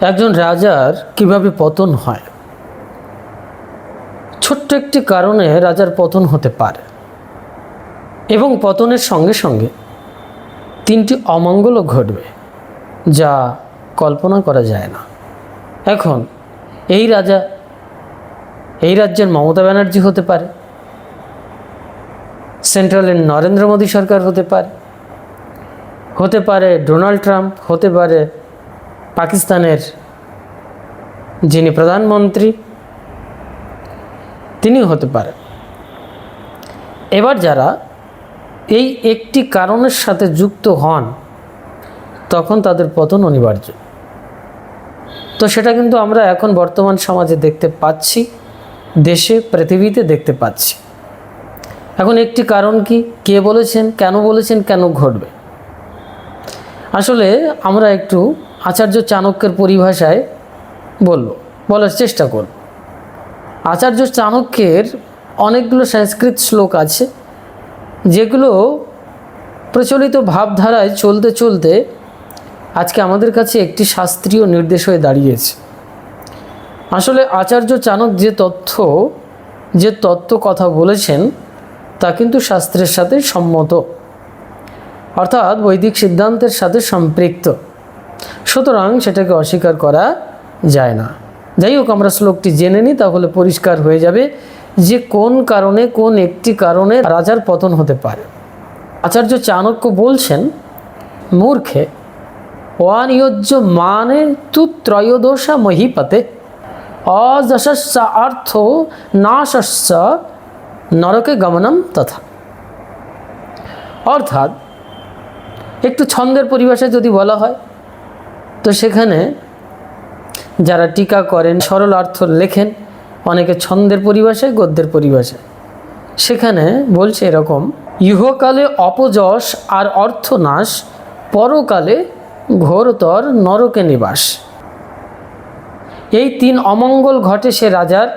একজন রাজার কীভাবে পতন হয়? ছোট্ট একটি কারণে রাজার পতন হতে পারে। এবং পতনের সঙ্গে সঙ্গে তিনটি অমঙ্গলও ঘটবে, যা কল্পনা করা যায় না। এখন, এই রাজা, এই রাজ্যের মমতা ব্যানার্জি হতে পারে, সেন্ট্রালের নরেন্দ্র মোদী সরকার হতে পারে হতে পারে ডোনাল্ড ট্রাম্প, হতে পারে পাকিস্তানের যিনি প্রধানমন্ত্রী তিনি হতে পারে এবার যারা এই একটি কারণের সাথে যুক্ত হন, তখন তাদের পতন অনিবার্য। তো সেটা কিন্তু আমরা এখন বর্তমান সমাজে দেখতে পাচ্ছি, দেশে, পৃথিবীতে দেখতে পাচ্ছি। এখন একটি কারণ কি? কে বলেছেন? কেন বলেছেন? কেন ঘটবে? আসলে আমরা একটু আচার্য চাণক্যের পরিভাষায় বলব বলার চেষ্টা করব আচার্য চাণক্যের অনেকগুলো সংস্কৃত শ্লোক আছে, যেগুলো প্রচলিত ভাবধারায় চলতে চলতে আজকে আমাদের কাছে একটি শাস্ত্রীয় নির্দেশ হয়ে দাঁড়িয়েছে। আসলে আচার্য চাণক্য যে তথ্য, যে তত্ত্ব কথা বলেছেন, তা কিন্তু শাস্ত্রের সাথে সম্মত। অর্থাৎ বৈদিক সিদ্ধান্তের সাথে সম্পৃক্ত। সুতরাং সেটাকে অস্বীকার করা যায় না। যাই হোক, আমরা শ্লোকটি জেনে নিই, তাহলে পরিষ্কার হয়ে যাবে যে কোন কারণে, কোন একটি কারণে রাজার পতন হতে পারে। আচার্য চাণক্য বলছেন, মূর্খে, অনিয়োজ্য মানে তু ত্রয়োদশা মহিপতে, অযশস্য অর্থ নাশস্য নরকে গমনম তথা। অর্থাৎ, একটু ছন্দের পরিভাষায় যদি বলা হয় তো সেখানে যারা টিকা করেন, সরল অর্থ লেখেন, অনেকে ছন্দের পরিভাষায়, গদ্যের পরিভাষায়। সেখানে বলছে এরকম, ইহকালে অপযশ আর অর্থনাশ, পরকালে ঘোরতর নরকে নিবাস। এই তিন অমঙ্গল ঘটে সে রাজার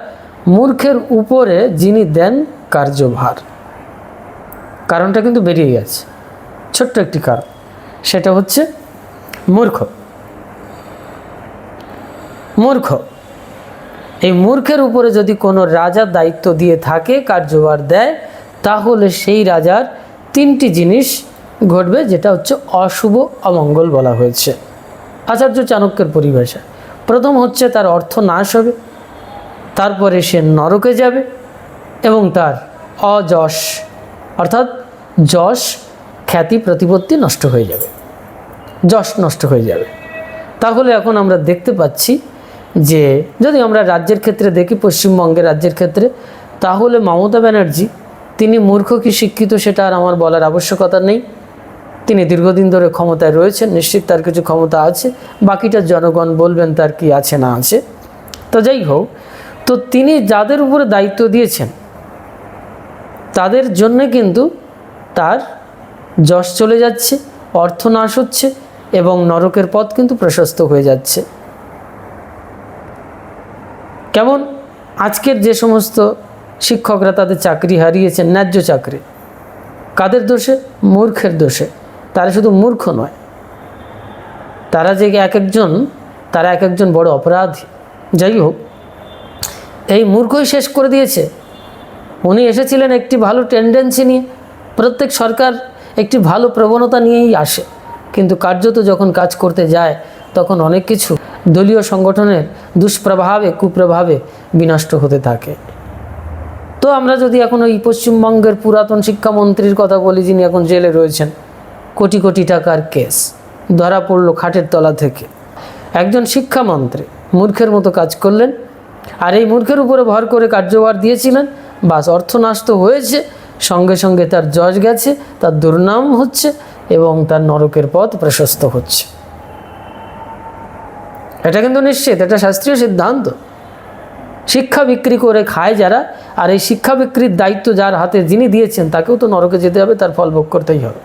মূর্খের উপরে যিনি দেন কার্যভার। কারণটা কিন্তু বেরিয়ে গেছে। ছোট্ট একটি কারণ, সেটা হচ্ছে মূর্খ। মূর্খ। এই মূর্খের উপরে যদি কোনো রাজার দায়িত্ব দিয়ে থাকে, কার্যভার দেয়, তাহলে সেই রাজার তিনটি জিনিস ঘটবে, যেটা হচ্ছে অশুভ অমঙ্গল বলা হয়েছে। আচার্য চাণক্যের পরিভাষা। প্রথম হচ্ছে তার অর্থ নাশ হবে, তারপরে সে নরকে যাবে, এবং তার অযশ, অর্থাৎ যশ, খ্যাতি, প্রতিপত্তি নষ্ট হয়ে যাবে। যশ নষ্ট হয়ে যাবে। তাহলে এখন আমরা দেখতে পাচ্ছি যে যদি আমরা রাজ্যের ক্ষেত্রে দেখি পশ্চিমবঙ্গের রাজ্যের ক্ষেত্রে, তাহলে মমতা ব্যানার্জি, তিনি মূর্খ কি শিক্ষিত সেটা আর আমার বলার আবশ্যকতা নেই। তিনি দীর্ঘদিন ধরে ক্ষমতায় রয়েছেন, নিশ্চিত তার কিছু ক্ষমতা আছে, বাকিটা জনগণ বলবেন তার কি আছে না আছে। তো যাই হোক, তো তিনি যাদের উপরে দায়িত্ব দিয়েছেন, তাদের জন্য কিন্তু তার যশ চলে যাচ্ছে অর্থ নাশ হচ্ছে এবং নরকের পথ কিন্তু প্রশস্ত হয়ে যাচ্ছে। কেমন? আজকের যে সমস্ত শিক্ষকরা তাদের চাকরি হারিয়েছেন, ন্যায্য চাকরি, কাদের দোষে? মূর্খের দোষে। তারা শুধু মূর্খ নয়, তারা যে এক একজন, তারা এক একজন বড় অপরাধী। যাই হোক, এই মূর্খই শেষ করে দিয়েছে। উনি এসেছিলেন একটি ভালো টেন্ডেন্সি নিয়ে। প্রত্যেক সরকার একটি ভালো প্রবণতা নিয়েই আসে। কিন্তু কার্যত যখন কাজ করতে যায়, তখন অনেক কিছু দলীয় সংগঠনের দুষ্প্রভাবে, কুপ্রভাবে বিনষ্ট হতে থাকে। তো আমরা যদি এখন ওই পশ্চিমবঙ্গের পুরাতন শিক্ষামন্ত্রীর কথা বলি, যিনি এখন জেলে রয়েছেন, কোটি কোটি টাকার কেস, ধরা পড়ল খাটের তলা থেকে। একজন শিক্ষামন্ত্রী মূর্খের মতো কাজ করলেন, আর এই মূর্খের উপরে ভর করে কার্যভার দিয়েছিলেন। বাস অর্থনাশ তো হয়েছে, সঙ্গে সঙ্গে তার যশ গেছে, তার দুর্নাম হচ্ছে এবং তার নরকের পথ প্রশস্ত হচ্ছে। এটা কিন্তু নিশ্চিত, এটা শাস্ত্রীয় সিদ্ধান্ত। শিক্ষা বিক্রি করে খায় যারা, আর এই শিক্ষা বিক্রির দায়িত্ব যার হাতে যিনি দিয়েছেন, তাকেও তো নরকে যেতে হবে, তার ফল ভোগ করতেই হবে।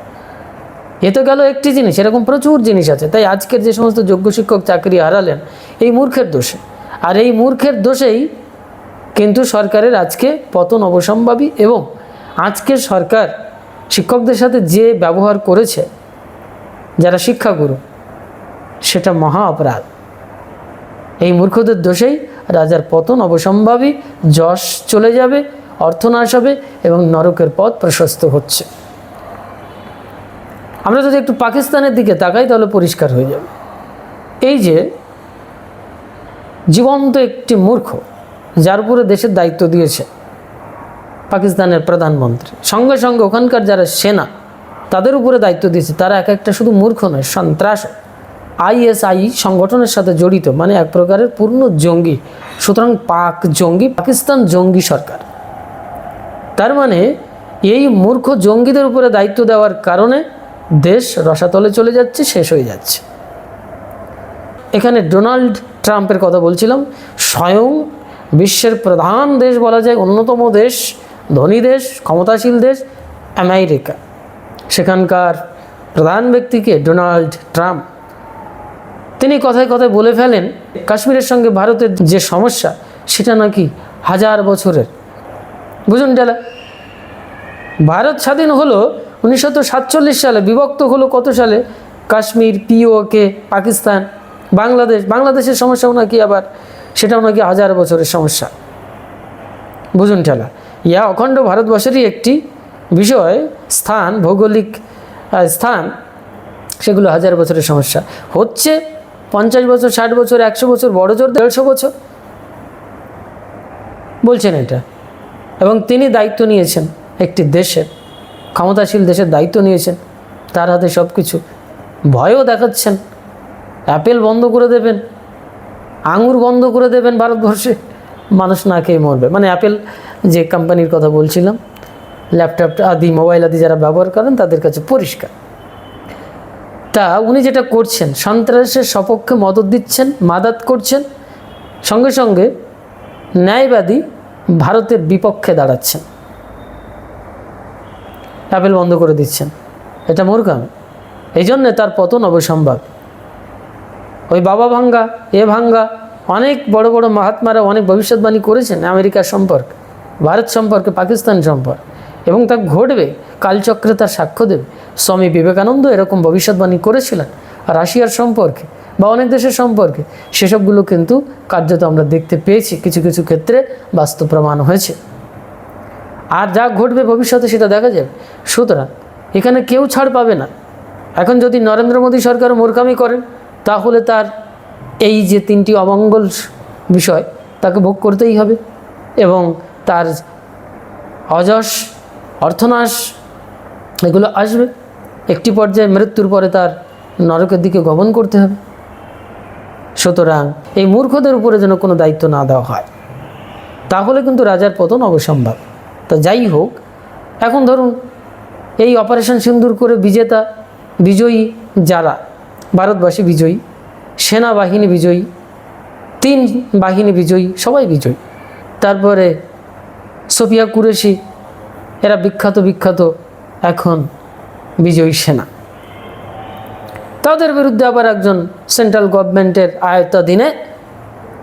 এ তো গেল একটি জিনিস, এরকম প্রচুর জিনিস আছে। তাই আজকের যে সমস্ত যোগ্য শিক্ষক চাকরি হারালেন, এই মূর্খের দোষে। আর এই মূর্খের দোষেই কিন্তু সরকারের আজকে পতন অবসম্ভাবী এবং আজকের সরকার শিক্ষকদের সাথে যে ব্যবহার করেছে, যারা শিক্ষাগুরু, সেটা মহা অপরাধ। এই মূর্খদের দোষেই রাজার পতন অবসম্ভাবী যশ চলে যাবে, অর্থনাশ হবে এবং নরকের পথ প্রশস্ত হচ্ছে। আমরা যদি একটু পাকিস্তানের দিকে তাকাই, তাহলে পরিষ্কার হয়ে যাবে। এই যে জীবন্ত একটি মূর্খ, যার উপরে দেশের দায়িত্ব দিয়েছে পাকিস্তানের প্রধানমন্ত্রী, সঙ্গে সঙ্গে ওখানকার যারা সেনা, তাদের উপরে দায়িত্ব দিয়েছে, তারা এক একটা শুধু মূর্খ নয় সন্ত্রাস আইএসআই সংগঠনের সাথে জড়িত মানে এক প্রকারের পূর্ণ জঙ্গি। সুতরাং পাক জঙ্গি, পাকিস্তান জঙ্গি সরকার। তার মানে এই মূর্খ জঙ্গিদের উপরে দায়িত্ব দেওয়ার কারণে দেশ রসাতলে চলে যাচ্ছে, শেষ হয়ে যাচ্ছে। এখানে ডোনাল্ড ট্রাম্পের কথা বলছিলাম। স্বয়ং বিশ্বের প্রধান দেশ বলা যায়, অন্যতম দেশ, ধনী দেশ, ক্ষমতাশীল দেশ, আমেরিকা। সেখানকার প্রধান ব্যক্তিকে ডোনাল্ড ট্রাম্প তিনি কথায় কথায় বলে ফেলেন, কাশ্মীরের সঙ্গে ভারতের যে সমস্যা, সেটা নাকি হাজার বছরের। বুঝুন ডেলা, ভারত স্বাধীন হলো উনিশশো সাতচল্লিশ সালে, বিভক্ত হলো কত সালে? কাশ্মীর, পিওকে, পাকিস্তান, বাংলাদেশ। বাংলাদেশের সমস্যাও নাকি আবার, সেটাও নাকি হাজার বছরের সমস্যা। বুঝুন ঠেলা ইয়া অখণ্ড ভারতবর্ষেরই একটি বিষয়, স্থান, ভৌগোলিক স্থান, সেগুলো হাজার বছরের সমস্যা। হচ্ছে পঞ্চাশ বছর, ষাট বছর, একশো বছর, বড় জোর দেড়শো বছর। বলছেন এটা। এবং তিনি দায়িত্ব নিয়েছেন একটি দেশের ক্ষমতাশীল দেশের দায়িত্ব নিয়েছেন। তার হাতে সব কিছু ভয়ও দেখাচ্ছেন। অ্যাপেল বন্ধ করে দেবেন। আঙুর বন্ধ করে দেবেন ভারতবর্ষে। মানুষ না খেয়ে মরবে। মানে অ্যাপেল যে কোম্পানির কথা বলছিলাম ল্যাপটপ আদি মোবাইল আদি যারা ব্যবহার করেন, তাদের কাছে পরিষ্কার। তা উনি যেটা করছেন, সন্ত্রাসের সপক্ষে মদত দিচ্ছেন, মাদাত করছেন, সঙ্গে সঙ্গে ন্যায়বাদী ভারতের বিপক্ষে দাঁড়াচ্ছেন। অ্যাপেল বন্ধ করে দিচ্ছেন। এটা মূর্খাম এই জন্যে তার পতন অবসম্ভব। ওই বাবা ভাঙ্গা, এ ভাঙ্গা, অনেক বড় বড় মহাত্মারা অনেক ভবিষ্যৎবাণী করেছেন আমেরিকার সম্পর্কে, ভারত সম্পর্কে, পাকিস্তান সম্পর্কে। এবং তা ঘটবে, কালচক্রে তার সাক্ষ্য দেবে। স্বামী বিবেকানন্দ এরকম ভবিষ্যৎবাণী করেছিলেন রাশিয়ার সম্পর্কে বা অনেক দেশের সম্পর্কে। সেসবগুলো কিন্তু কার্যত আমরা দেখতে পেয়েছি, কিছু কিছু ক্ষেত্রে বাস্তব প্রমাণ হয়েছে। আর যা ঘটবে ভবিষ্যতে সেটা দেখা যাবে। সুতরাং এখানে কেউ ছাড় পাবে না। এখন যদি নরেন্দ্র মোদী সরকার মূর্খামি করেন তাহলে তার এই যে তিনটি অমঙ্গল বিষয়, তাকে ভোগ করতেই হবে এবং তার অযশ অর্থনাশ এগুলো আসবে। একটি পর্যায়ে মৃত্যুর পরে তার নরকের দিকে গমন করতে হবে। সুতরাং এই মূর্খদের উপরে যেন কোনো দায়িত্ব না দেওয়া হয়। তাহলে কিন্তু রাজার পতন অবসম্ভব। তা যাই হোক, এখন ধরুন এই অপারেশন সিন্দুর করে বিজেতা, বিজয়ী যারা, ভারতবাসী বিজয়ী, সেনাবাহিনী বিজয়ী, তিন বাহিনী বিজয়ী, সবাই বিজয়ী। তারপরে সোফিয়া কুরেশি এরা বিখ্যাত বিখ্যাত এখন বিজয়ী সেনা। তাদের বিরুদ্ধে আবার একজন সেন্ট্রাল গভর্নমেন্টের আয়ত্তাধীনে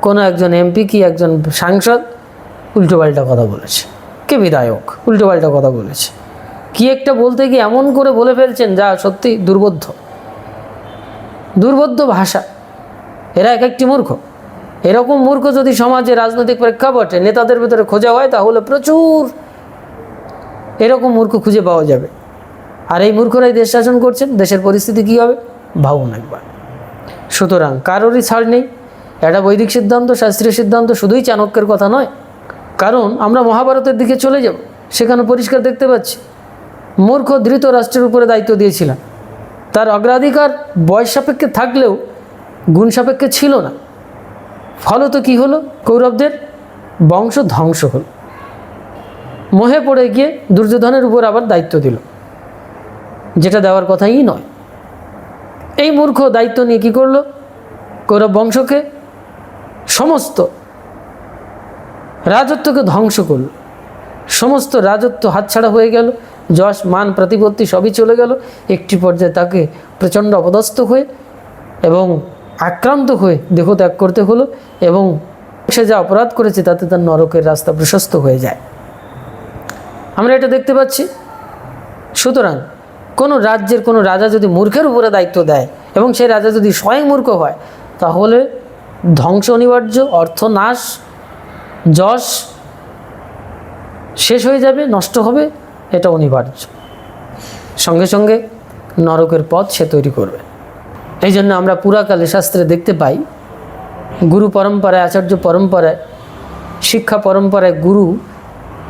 কোনো একজন এমপি কি একজন সাংসদ উল্টোপাল্টা কথা বলেছে। কে বিধায়ক? উল্টোপাল্টা কথা বলেছে। কি একটা বলতে গিয়ে এমন করে বলে ফেলছেন যা সত্যি দুর্বোধ্য। দুর্বোধ্য ভাষা। এরা এক একটি মূর্খ। এরকম মূর্খ যদি সমাজে রাজনৈতিক প্রেক্ষাপটে নেতাদের ভিতরে খোঁজা হয়, তাহলে প্রচুর এরকম মূর্খ খুঁজে পাওয়া যাবে। আর এই মূর্খরাই দেশ শাসন করছেন, দেশের পরিস্থিতি কী হবে? ভাবুন একবার। সুতরাং কারোরই ছাড় নেই। এটা বৈদিক সিদ্ধান্ত, শাস্ত্রীয় সিদ্ধান্ত, শুধুই চাণক্যের কথা নয়। কারণ আমরা মহাভারতের দিকে চলে যাব, সেখানে পরিষ্কার দেখতে পাচ্ছি। মূর্খ ধৃত রাষ্ট্রের উপরে দায়িত্ব দিয়েছিলেন। তার অগ্রাধিকার বয়স সাপেক্ষে থাকলেও গুণ সাপেক্ষে ছিল না। ফলত কি হলো? কৌরবদের বংশ ধ্বংস হলো। মোহে পড়ে গিয়ে দুর্যোধনের উপর আবার দায়িত্ব দিল। যেটা দেওয়ার কথাই নয়। এই মূর্খ দায়িত্ব নিয়ে কী করল? কৌরব বংশকে সমস্ত রাজত্বকে ধ্বংস করল। সমস্ত রাজত্ব হাতছাড়া হয়ে গেল। যশ, মান, প্রতিপত্তি সবই চলে গেল। একটি পর্যায়ে তাকে প্রচণ্ড অপদস্থ হয়ে এবং আক্রান্ত হয়ে দেহ ত্যাগ করতে হলো এবং সে যা অপরাধ করেছে তাতে তার নরকের রাস্তা প্রশস্ত হয়ে যায়। আমরা এটা দেখতে পাচ্ছি। সুতরাং কোনো রাজ্যের কোনো রাজা যদি মূর্খের উপরে দায়িত্ব দেয় এবং সেই রাজা যদি স্বয়ং মূর্খ হয়, তাহলে ধ্বংস অনিবার্য অর্থনাশ যশ শেষ হয়ে যাবে, নষ্ট হবে, এটা অনিবার্য। সঙ্গে সঙ্গে নরকের পথ সে তৈরি করবে। এই জন্য আমরা পুরাকালে শাস্ত্রে দেখতে পাই, গুরু পরম্পরায়, আচার্য পরম্পরায়, শিক্ষা পরম্পরায় গুরু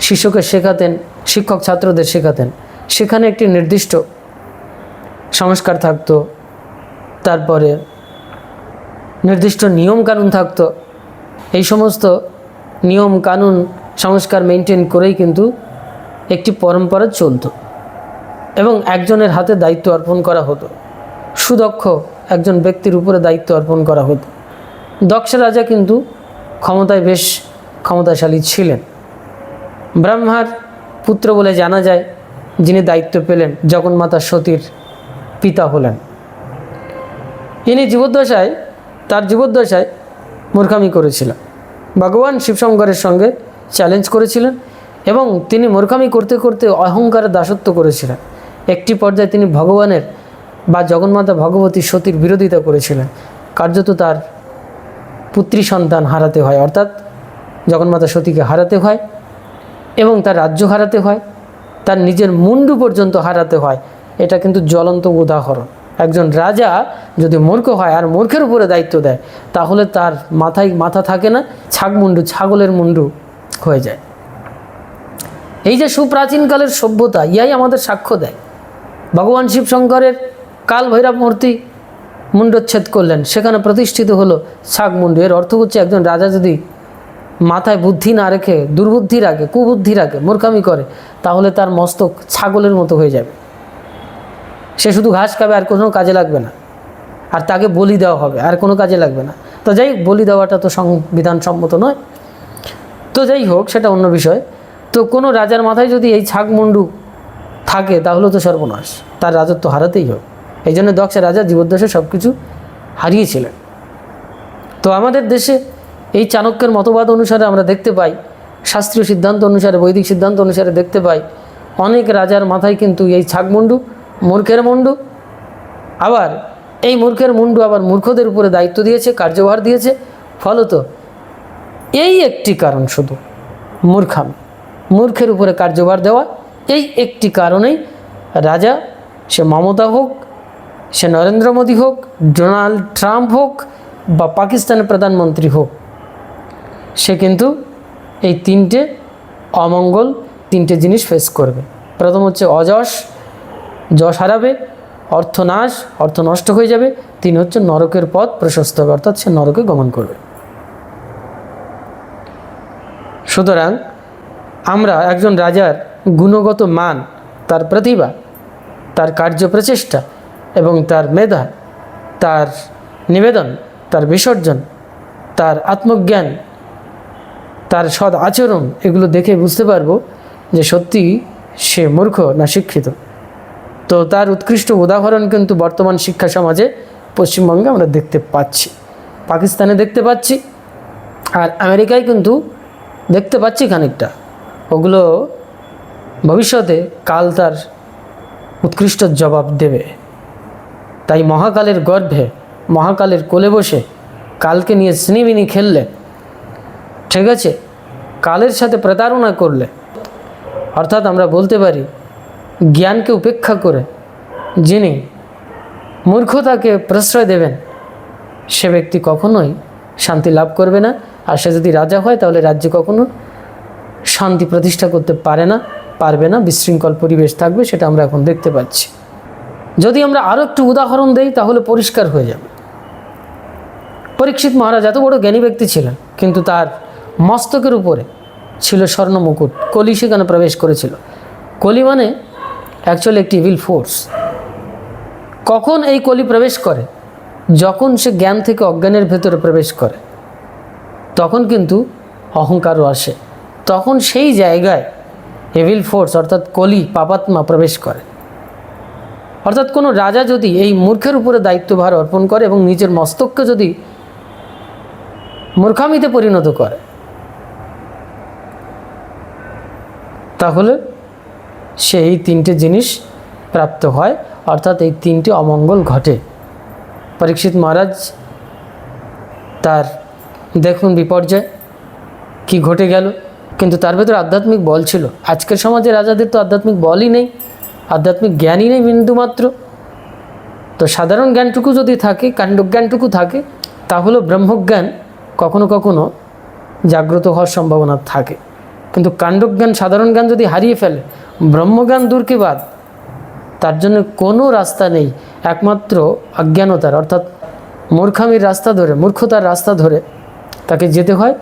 শিশুকে শেখাতেন শিক্ষক ছাত্রদের শেখাতেন। সেখানে একটি নির্দিষ্ট সংস্কার থাকতো। তারপরে নির্দিষ্ট নিয়ম কানুন থাকতো। এই সমস্ত নিয়ম কানুন সংস্কার মেনটেন করেই কিন্তু একটি পরম্পরা চলতো এবং একজনের হাতে দায়িত্ব অর্পণ করা হতো। সুদক্ষ একজন ব্যক্তির উপরে দায়িত্ব অর্পণ করা হতো। দক্ষ রাজা কিন্তু ক্ষমতায় বেশ ক্ষমতাশালী ছিলেন। ব্রহ্মার পুত্র বলে জানা যায় যিনি দায়িত্ব পেলেন জগন্মাতা সতীর পিতা হলেন। ইনি জীবদ্দশায়, তার জীবদ্দশায় মূর্খামি করেছিলেন। ভগবান শিবশঙ্করের সঙ্গে চ্যালেঞ্জ করেছিলেন এবং তিনি মূর্খামি করতে করতে অহংকারের দাসত্ব করেছিলেন। একটি পর্যায়ে তিনি ভগবানের বা জগন্মাতা ভগবতী সতীর বিরোধিতা করেছিলেন। কার্যত তার পুত্রী সন্তান হারাতে হয়, অর্থাৎ জগন্মাতা সতীকে হারাতে হয়। এবং তার রাজ্য হারাতে হয়, তার নিজের মুন্ডু পর্যন্ত হারাতে হয়, এটা কিন্তু জ্বলন্ত উদাহরণ। একজন রাজা যদি মূর্খ হয় আর মূর্খের উপরে দায়িত্ব দেয়, তাহলে তার মাথায় মাথা থাকে না, ছাগ মুন্ডু, ছাগলের মুন্ডু হয়ে যায়। এই যে সুপ্রাচীনকালের সভ্যতা, ইয়াই আমাদের সাক্ষ্য দেয়। ভগবান শিব শঙ্করের কাল ভৈরব মূর্তি মুন্ডচ্ছেদ করলেন, সেখানে প্রতিষ্ঠিত হলো ছাগ মুন্ডু। এর অর্থ হচ্ছে একজন রাজা যদি মাথায় বুদ্ধি না রেখে দুর্বুদ্ধি রাখে কুবুদ্ধি রাখে মূর্খামি করে, তাহলে তার মস্তক ছাগলের মতো হয়ে যাবে। সে শুধু ঘাস খাবে, আর কোনো কাজে লাগবে না। আর তাকে বলি দেওয়া হবে, আর কোনো কাজে লাগবে না। তো যাই বলি দেওয়াটা তো সংবিধান সম্মত নয়। তো যাই হোক, সেটা অন্য বিষয়। তো কোনো রাজার মাথায় যদি এই ছাগ মুন্ডু থাকে, তাহলে তো সর্বনাশ। তার রাজত্ব হারাতেই হোক এই জন্য দক্ষ রাজা জীবদ্দশে সব কিছু হারিয়েছিলেন। তো আমাদের দেশে এই চাণক্যের মতবাদ অনুসারে আমরা দেখতে পাই, শাস্ত্রীয় সিদ্ধান্ত অনুসারে, বৈদিক সিদ্ধান্ত অনুসারে দেখতে পাই, অনেক রাজার মাথায় কিন্তু এই ছাগমুন্ডু মূর্খের মুন্ডু, আবার এই মূর্খের মুন্ডু আবার মূর্খদের উপরে দায়িত্ব দিয়েছে, কার্যভার দিয়েছে, ফলত এই একটি কারণ শুধু, মূর্খামি, মূর্খের উপরে কার্যভার দেওয়া, এই একটি কারণেই রাজা, সে মমতা হোক, সে নরেন্দ্র মোদী হোক, ডোনাল্ড ট্রাম্প হোক, বা পাকিস্তানের প্রধানমন্ত্রী হোক সে কিন্তু এই তিনটে অমঙ্গল, তিনটে জিনিস ফেস করবে। প্রথম হচ্ছে অযশ, যশ হারাবে অর্থনাশ অর্থ নষ্ট হয়ে যাবে। তিন হচ্ছে নরকের পথ প্রশস্ত হবে, অর্থাৎ সে নরকে গমন করবে। সুতরাং আমরা একজন রাজার গুণগত মান, তার প্রতিভা, তার কার্য প্রচেষ্টা এবং তার মেধা, তার নিবেদন, তার বিসর্জন, তার আত্মজ্ঞান তার সৎ আচরণ এগুলো দেখে বুঝতে পারব যে সত্যি সে মূর্খ না শিক্ষিত। তো তার উৎকৃষ্ট উদাহরণ কিন্তু বর্তমান শিক্ষা সমাজে পশ্চিমবঙ্গে আমরা দেখতে পাচ্ছি। পাকিস্তানে দেখতে পাচ্ছি আর আমেরিকায় কিন্তু দেখতে পাচ্ছি খানিকটা। ওগুলো ভবিষ্যতে কাল তার উৎকৃষ্ট জবাব দেবে। তাই মহাকালের গর্ভে, মহাকালের কোলে বসে কালকে নিয়ে স্নিমিনি খেললে ঠিক আছে? কালের সাথে প্রতারণা করলে, অর্থাৎ আমরা বলতে পারি, জ্ঞানকে উপেক্ষা করে যিনি মূর্খতাকে প্রশ্রয় দেবেন, সে ব্যক্তি কখনোই শান্তি লাভ করবে না। আর সে যদি রাজা হয়, তাহলে রাজ্যে কখনো শান্তি প্রতিষ্ঠা করতে পারে না, পারবে না, বিশৃঙ্খল পরিবেশ থাকবে, সেটা আমরা এখন দেখতে পাচ্ছি। যদি আমরা আরও একটু উদাহরণ দেই, তাহলে পরিষ্কার হয়ে যাবে। পরীক্ষিত মহারাজ এত বড় জ্ঞানী ব্যক্তি ছিলেন, কিন্তু তার মস্তকের উপরে ছিল স্বর্ণ মুকুট। কলি সেখানে প্রবেশ করেছিল। কলি মানে অ্যাকচুয়ালি একটি ইভিল ফোর্স কখন এই কলি প্রবেশ করে? যখন সে জ্ঞান থেকে অজ্ঞানের ভেতরে প্রবেশ করে, তখন কিন্তু অহংকারও আসে। তখন সেই জায়গায় এভিল ফোর্স অর্থাৎ কলি, পাপাত্মা প্রবেশ করে। অর্থাৎ কোনো রাজা যদি এই মূর্খের উপরে দায়িত্বভার অর্পণ করে এবং নিজের মস্তককে যদি মূর্খামিতে পরিণত করে তাহলে সে এই তিনটে জিনিস প্রাপ্ত হয়, অর্থাৎ এই তিনটে অমঙ্গল ঘটে। পরীক্ষিত মহারাজ তার, দেখুন বিপর্যয় কি ঘটে গেল। কিন্তু তার ভেতরে আধ্যাত্মিক বল ছিল। আজকের সমাজে রাজাদের তো আধ্যাত্মিক বলই নেই, আধ্যাত্মিক জ্ঞানই নেই বিন্দুমাত্র। তো সাধারণ জ্ঞানটুকু যদি থাকে, কাণ্ডজ্ঞানটুকু থাকে, তাহলেও ব্রহ্মজ্ঞান কখনো কখনো জাগ্রত হওয়ার সম্ভাবনা থাকে। কিন্তু কাণ্ডজ্ঞান, সাধারণ জ্ঞান যদি হারিয়ে ফেলে, ব্রহ্মজ্ঞান দূরকে বাদ তার জন্য কোনো রাস্তা নেই, একমাত্র অজ্ঞানতার। অর্থাৎ মূর্খামির রাস্তা ধরে, মূর্খতার রাস্তা ধরে তাকে যেতে হয়।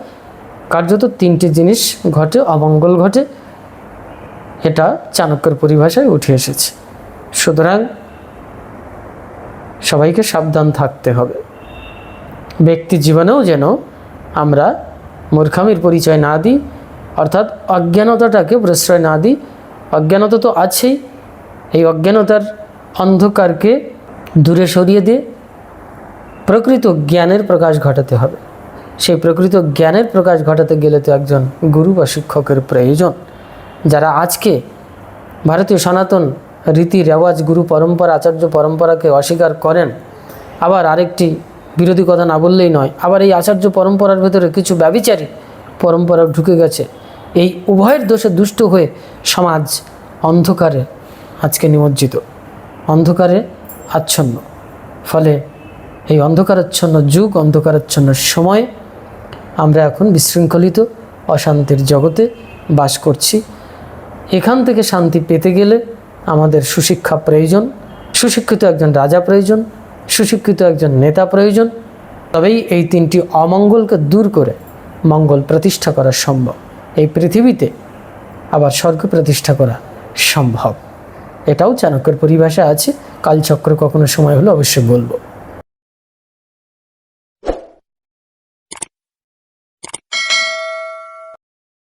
কার্যত তিনটি জিনিস ঘটে, অমঙ্গল ঘটে। এটা চাণক্যর পরিভাষায় উঠে এসেছে। সুতরাং সবাইকে সাবধান থাকতে হবে। ব্যক্তি জীবনেও যেন আমরা মূর্খামির পরিচয় না দিই অর্থাৎ অজ্ঞানতাটাকে প্রশ্রয় না দিই। অজ্ঞানতা তো আছেই। এই অজ্ঞানতার অন্ধকারকে দূরে সরিয়ে দিয়ে প্রকৃত জ্ঞানের প্রকাশ ঘটাতে হবে। সেই প্রকৃত জ্ঞানের প্রকাশ ঘটাতে গেলে তো একজন গুরু বা শিক্ষকের প্রয়োজন। যারা আজকে ভারতীয় সনাতন রীতি রেওয়াজ, গুরু পরম্পরা, আচার্য পরম্পরাকে অস্বীকার করেন, আবার আরেকটি বিরোধী কথা না বললেই নয়, আবার এই আচার্য পরম্পরার ভেতরে কিছু ব্যবিচারী পরম্পরা ঢুকে গেছে। এই উভয়ের দোষে দুষ্ট হয়ে সমাজ অন্ধকারে আজকে নিমজ্জিত। অন্ধকারে আচ্ছন্ন। ফলে এই অন্ধকারাচ্ছন্ন যুগ, অন্ধকারাচ্ছন্ন সময় আমরা এখন বিশৃঙ্খলিত, অশান্তির জগতে বাস করছি। এখান থেকে শান্তি পেতে গেলে আমাদের সুশিক্ষা প্রয়োজন, সুশিক্ষিত একজন রাজা প্রয়োজন, সুশিক্ষিত একজন নেতা প্রয়োজন। তবেই এই তিনটি অমঙ্গলকে দূর করে মঙ্গল প্রতিষ্ঠা করা সম্ভব। পৃথিবীতে আবার স্বর্গ প্রতিষ্ঠা করা সম্ভব। এটাও চাণক্যের পরিভাষা আছে, কালচক্র কখনো সময় হলে অবশ্যই বলব।